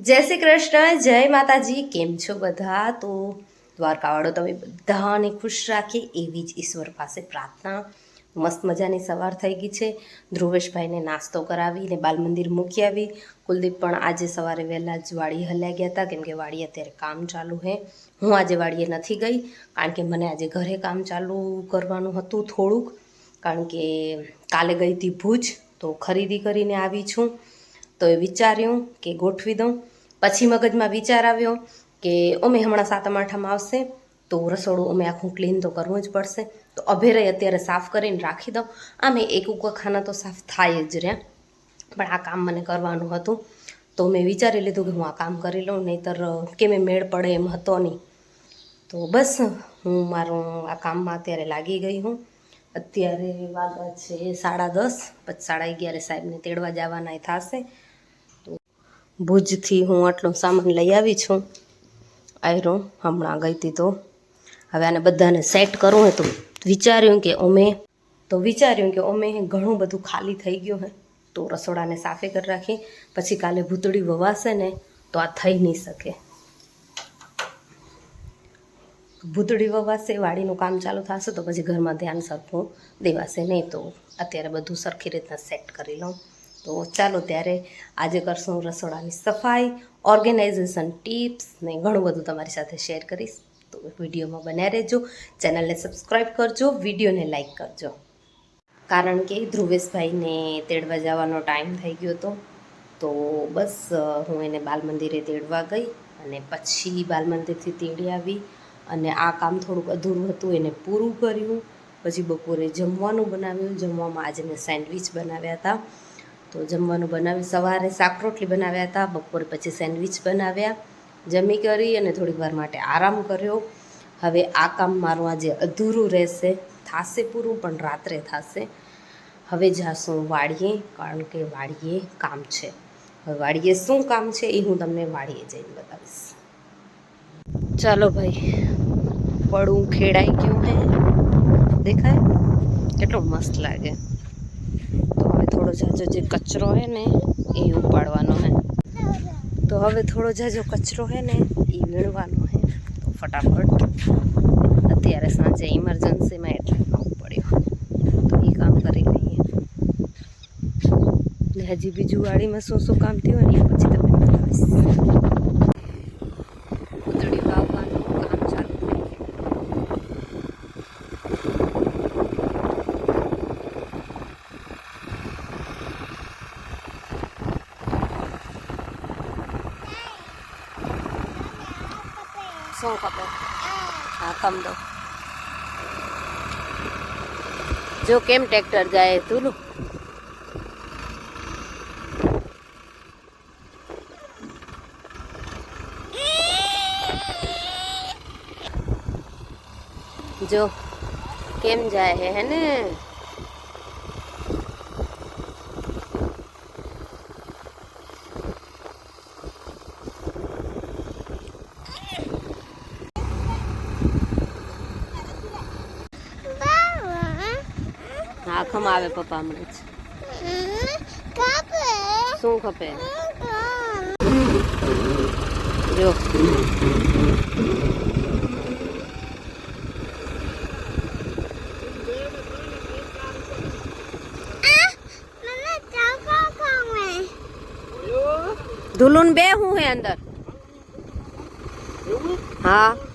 જય શ્રી કૃષ્ણ, જય માતાજી, કેમ છો બધા? તો દ્વારકાવાળો તમે બધાને ખુશ રાખે એવી જ ઈશ્વર પાસે પ્રાર્થના. મસ્ત મજાની સવાર થઈ ગઈ છે. ધ્રુવેશભાઈને નાસ્તો કરાવી ને બાલ મંદિર મૂકી આવી. કુલદીપ પણ આજે સવારે વહેલા જ વાડી હલ્યા ગયા હતા. કેમ કે વાડી અત્યારે કામ ચાલુ હે. હું આજે વાડીએ નથી ગઈ, કારણ કે મને આજે ઘરે કામ ચાલુ કરવાનું હતું થોડુંક. કારણ કે કાલે ગઈ હતી ભુજ, તો ખરીદી કરીને આવી છું. તો એ વિચાર્યું કે ગોઠવી દઉં. પછી મગજમાં વિચાર આવ્યો કે અમે હમણાં સાતમ આઠમ આવશે, તો રસોડું અમે આખું ક્લીન તો કરવું જ પડશે. તો અભેરય અત્યારે સાફ કરીને રાખી દઉં. આમે એક ખાના તો સાફ થાય જ રહ્યા. પણ આ કામ મને કરવાનું હતું. તો મેં વિચારી લીધું કે હું આ કામ કરી લઉં, નહીંતર કેમે મેળ પડે એમ હતો નહીં. તો બસ હું મારું આ કામમાં અત્યારે લાગી ગઈ હું. અત્યારે વાગા છે સાડા દસ, પછી સાડા અગિયારે સાહેબને તેડવા જવાના થશે. ભુજથી હું આટલો સામાન લઈ આવી છું. આયરો, હમણાં ગઈ હતી તો. હવે આને બધાને સેટ કરવું હોય તો વિચાર્યું કે અમે, તો વિચાર્યું કે અમે ઘણું બધું ખાલી થઈ ગયું હે. તો રસોડાને સાફે કરી રાખી. પછી કાલે ભૂતળી વવાશે ને તો આ થઈ નહીં શકે. ભૂતળી વવાશે, વાડીનું કામ ચાલુ થશે તો પછી ઘરમાં ધ્યાન સરખું દેવાશે નહીં તો અત્યારે બધું સરખી રીતના સેટ કરી લઉં. તો ચાલો ત્યારે આજે કરશું રસોડાની સફાઈ ઓર્ગેનાઇઝેશન ટિપ્સ ને ઘણું બધું તમારી સાથે શેર કરીશ. તો વિડીયોમાં બન્યા રહેજો. ચેનલને સબસ્ક્રાઈબ કરજો, વિડીયોને લાઈક કરજો. કારણ કે ધ્રુવેશભાઈને તેડવા જવાનો ટાઈમ થઈ ગયો હતો. તો બસ હું એને બાલ મંદિરે તેડવા ગઈ અને પછી બાલ મંદિરથી તેડી આવી અને આ કામ થોડુંક અધૂરું હતું, એને પૂરું કર્યું. પછી બપોરે જમવાનું બનાવ્યું. જમવામાં આજે મેં સેન્ડવિચ બનાવ્યા હતા. તો જમવાનું બનાવ્યું સવારે શાક રોટલી બનાવ્યા હતા, બપોરે પછી સેન્ડવિચ બનાવ્યા. જમી કરી અને થોડીક વાર માટે આરામ કર્યો. હવે આ કામ મારું આજે અધૂરું રહેશે. થાશે પૂરું, પણ રાત્રે થશે. હવે જાશું વાડીએ, કારણ કે વાડીએ કામ છે. હવે વાડીએ શું કામ છે એ હું તમને વાડીએ જઈને બતાવીશ. ચાલો ભાઈ, પડું ખેડાઈ ગયું હે. દેખાય? કેટલું મસ્ત લાગે. થોડો ઝાઝો જે કચરો હે ને, એ ઉપાડવાનો હે. તો હવે થોડો ઝાઝો કચરો હે ને, એ વીણવાનો હે. તો ફટાફટ. અત્યારે સાંજે ઇમરજન્સીમાં એટલે નવું પડ્યું તો એ કામ કરી લઈએ. ને હજી બીજું વાડીમાં શું શું કામ થયું હોય ને એ પછી બતાવીશ ઉતળી વાવવાનું કામ ચાલુ થઈ ગયું શું ખબર હા કમ દો જો કેમ ટ્રેક્ટર જાય તું જો કેમ જાય હે હે ને ખમ આવે પપ્પા હમણાં જ. શું ખપે? જો. ધુલુન બે હું હે અંદર. હા.